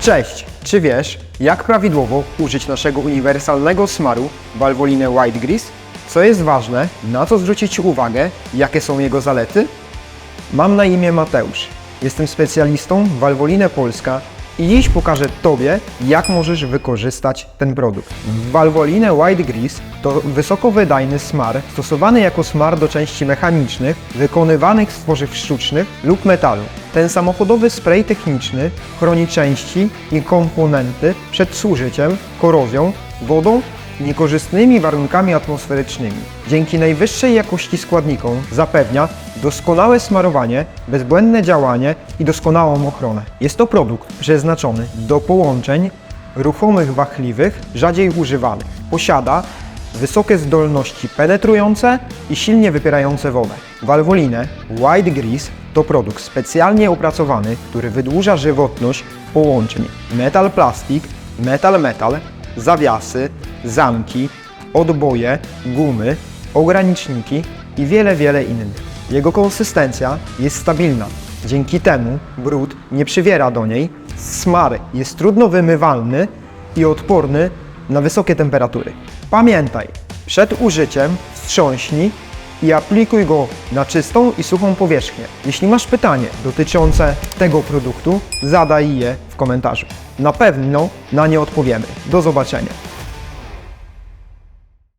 Cześć! Czy wiesz, jak prawidłowo użyć naszego uniwersalnego smaru Valvoline White Grease? Co jest ważne, na co zwrócić uwagę, jakie są jego zalety? Mam na imię Mateusz. Jestem specjalistą w Valvoline Polska i dziś pokażę Tobie, jak możesz wykorzystać ten produkt. Valvoline White Grease to wysokowydajny smar stosowany jako smar do części mechanicznych wykonywanych z tworzyw sztucznych lub metalu. Ten samochodowy spray techniczny chroni części i komponenty przed zużyciem, korozją, wodą niekorzystnymi warunkami atmosferycznymi. Dzięki najwyższej jakości składnikom zapewnia doskonałe smarowanie, bezbłędne działanie i doskonałą ochronę. Jest to produkt przeznaczony do połączeń ruchomych wachliwych, rzadziej używanych. Posiada wysokie zdolności penetrujące i silnie wypierające wodę. Valvoline White Grease to produkt specjalnie opracowany, który wydłuża żywotność połączeń metal-plastik, metal-metal, zawiasy, zamki, odboje, gumy, ograniczniki i wiele, wiele innych. Jego konsystencja jest stabilna. Dzięki temu brud nie przywiera do niej, smar jest trudno wymywalny i odporny na wysokie temperatury. Pamiętaj, przed użyciem wstrząśnij i aplikuj go na czystą i suchą powierzchnię. Jeśli masz pytanie dotyczące tego produktu, zadaj je komentarzu. Na pewno na nie odpowiemy. Do zobaczenia.